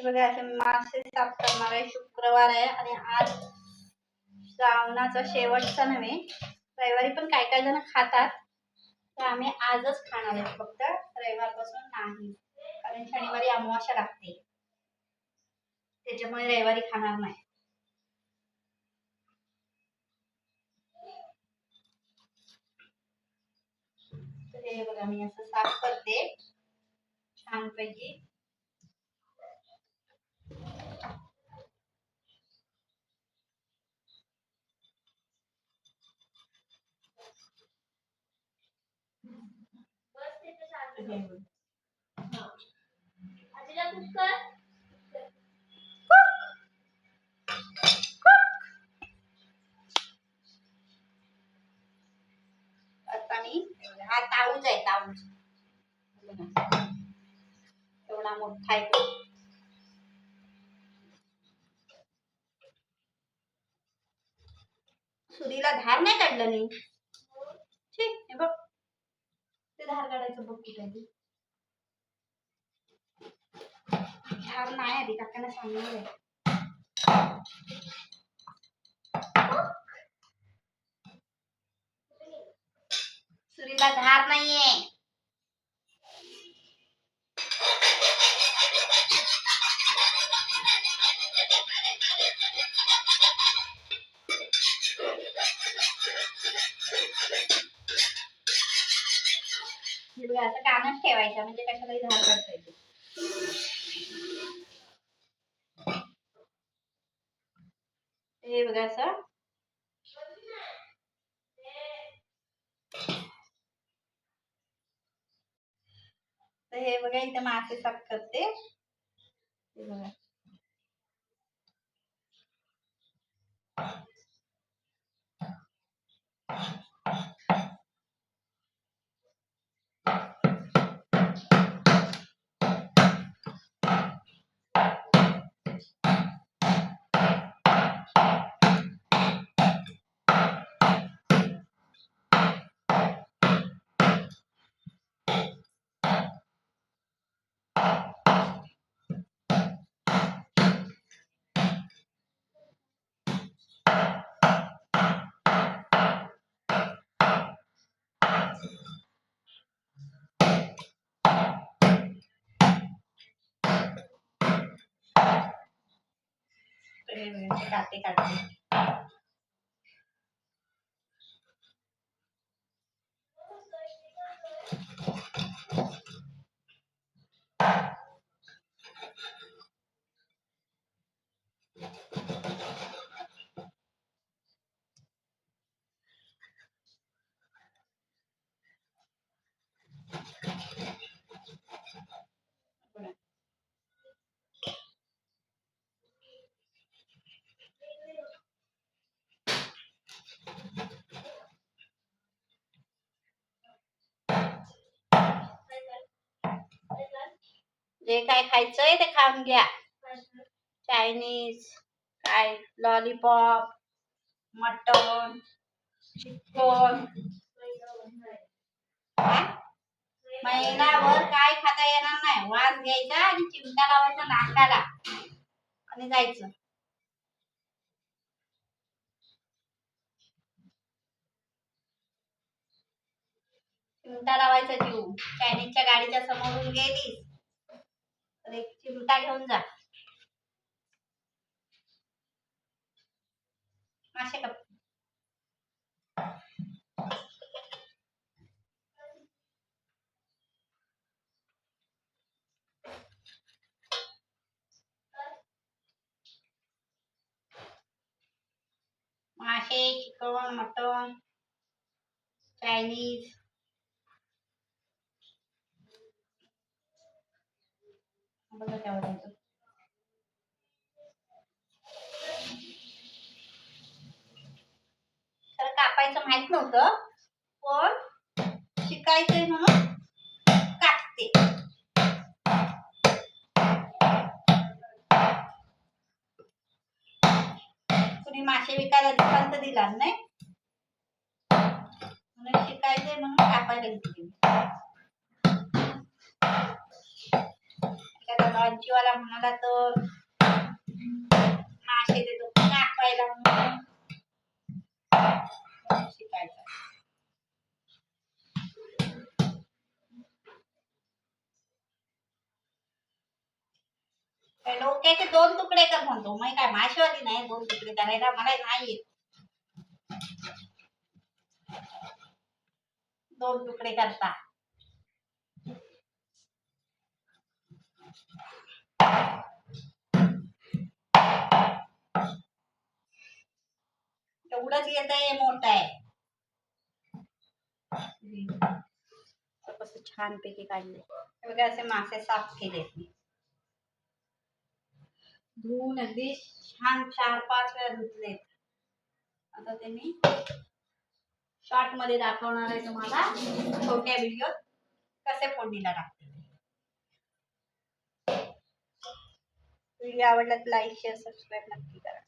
हे बघा असे मासे साफ करणार आहे. शुक्रवार आहे आणि आज श्रावणाचा शेवटचा नव्हे रविवारी पण काय काय जण खातात. तर आम्ही आजच खाणार आहे. फक्त रविवारपासून नाही. कारण शनिवारी अमावास्या लागते. त्याच्यामुळे रविवारी खाणार नाही. हे बघा मी असं साफ करते. छानपैकी हा ताऊच आहे ताऊच एवढा मोठा आहे सुरीला धार नाही काढलं नाही करायचं बघ कुठे आहे ते. नाही आधी काकांना सांगणार आहे सुरीला धार नाहीये हे असं कानच ठेवायचा म्हणजे कशालाही धार काढता हे बघा असं. तर हे बघा इथे मासे साफ करते. हे बघा. तर हे काढते जे काय खायचंय ते खाऊन घ्या. चायनीज काय लॉलीपॉप मटन चिकन महिनाभर काय खाता येणार नाही. वास घ्यायचा आणि चिमटा लावायचा नाकाला. आणि जायचं. चिमटा लावायचा जीव. चायनीजच्या गाडीच्या समोरून गेली तर एक चिमटा घेऊन जा. मासे कप. मासे चिकन मटन चायनीज. बघा कापायचं माहीत नव्हतं पण शिकायचंय म्हणून कापते. कुणी मासे विकायला दुकान तर दिला नाही. म्हणून शिकायचंय म्हणून कापायला घेतली एखादा म्हणाला तर मासे देतो कापायला म्हणून. शिकायचं. डोक्याचे दोन तुकडे कर म्हणतो. मग काय माशेवाली नाही दोन तुकडे करायला मला नाही येत दोन तुकडे करता. काढले बघा असे मासे साफ़ केले धुवून अगदी छान चार पाच वेळा धुतले आता ते मी शॉर्ट मध्ये दाखवणार आहे तुम्हाला. छोट्या व्हिडिओत कसे फोडणीला टाकते व्हिडिओ आवडला तर लाईक शेअर सबस्क्राईब नक्की करा